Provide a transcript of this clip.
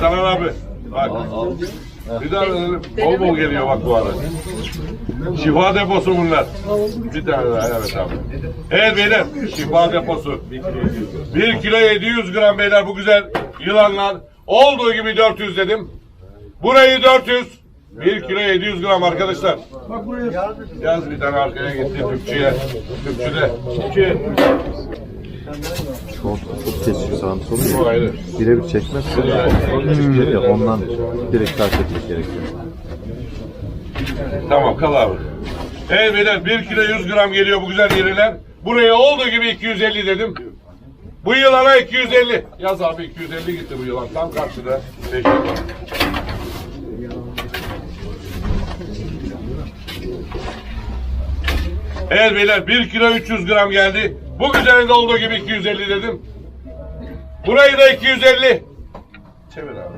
Canan abi. Bak. Bir daha verelim. Bol bol geliyor bak bu arada. Şifa deposu bunlar. Bir tane daha evet abi. Evet beyler şifa deposu. 1 kilo 700 gram beyler bu güzel yılanlar. Olduğu gibi 400 dedim. Burayı 400. 1 kilo 700 gram arkadaşlar. Yaz bir tane arkaya gitti Türkçü'ye. Türkçü'de. Türkçü. Çok, çok kesiyor sağını solu. Birebir çekmezse hmm. ondan direkt takip etmek gerekiyor. Tamam kal abi. Evet beyler 1 kilo 100 gram geliyor bu güzel yeriler. Buraya olduğu gibi 250 dedim. Bu yılana 250. Yaz abi 250 gitti bu yılan. Tam karşıda. Teşekkür Evet beyler 1 kilo 300 gram geldi. Bu güzelinde olduğu gibi 250 dedim. Burayı da 250. Çevir abi.